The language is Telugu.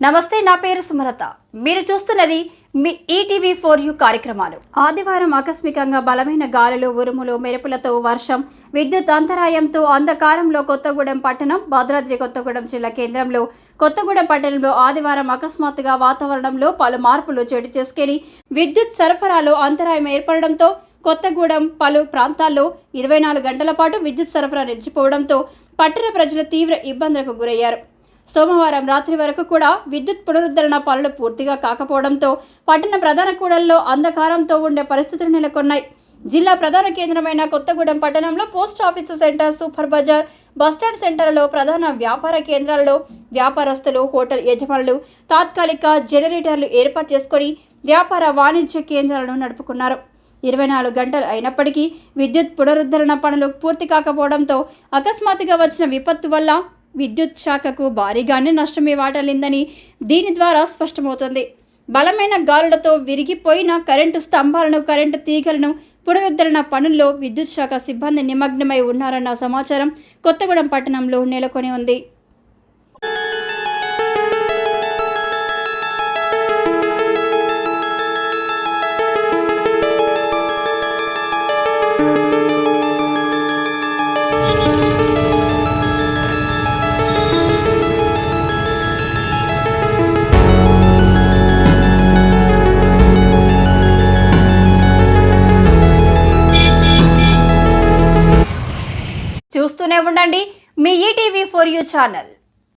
నమస్తే నా పేరు సుమలత. మీరు చూస్తున్నది మీ ఈటీవీ ఫోర్ యూ కార్యక్రమాలు. ఆదివారం ఆకస్మికంగా బలమైన గాలులు ఉరుములు మెరుపులతో వర్షం విద్యుత్ అంతరాయంతో అంధకారంలో కొత్తగూడెం పట్టణం భద్రాద్రి కొత్తగూడెం జిల్లా కేంద్రంలో. కొత్తగూడెం పట్టణంలో ఆదివారం అకస్మాత్తుగా వాతావరణంలో పలు మార్పులు చోటు చేసుకుని విద్యుత్ సరఫరాలో అంతరాయం ఏర్పడడంతో కొత్తగూడెం పలు ప్రాంతాల్లో ఇరవై నాలుగు గంటల పాటు విద్యుత్ సరఫరా నిలిచిపోవడంతో పట్టణ ప్రజలు తీవ్ర ఇబ్బందులకు గురయ్యారు. సోమవారం రాత్రి వరకు కూడా విద్యుత్ పునరుద్ధరణ పనులు పూర్తిగా కాకపోవడంతో పట్టణ ప్రధాన కూడల్లో అంధకారంతో ఉండే పరిస్థితులు నెలకొన్నాయి. జిల్లా ప్రధాన కేంద్రమైన కొత్తగూడెం పట్టణంలో post office centre super bazaar bus stand సెంటర్లలో ప్రధాన వ్యాపార కేంద్రాల్లో వ్యాపారస్తులు హోటల్ యజమానులు తాత్కాలిక జనరేటర్లు ఏర్పాటు చేసుకొని వ్యాపార వాణిజ్య కేంద్రాలను నడుపుకున్నారు. ఇరవై నాలుగు గంటలు అయినప్పటికీ విద్యుత్ పునరుద్ధరణ పనులు పూర్తి కాకపోవడంతో అకస్మాత్తుగా వచ్చిన విపత్తు వల్ల విద్యుత్ శాఖకు భారీగానే నష్టమే వాటలిందని దీని ద్వారా స్పష్టమవుతుంది. బలమైన గాలులతో విరిగిపోయిన కరెంటు స్తంభాలను కరెంటు తీగలను పునరుద్ధరణ పనుల్లో విద్యుత్ శాఖ సిబ్బంది నిమగ్నమై ఉన్నారన్న సమాచారం కొత్తగూడెం పట్టణంలో నెలకొని ఉంది. చూస్తూనే ఉండండి మీ ఈటీవీ ఫోర్ యూ ఛానల్.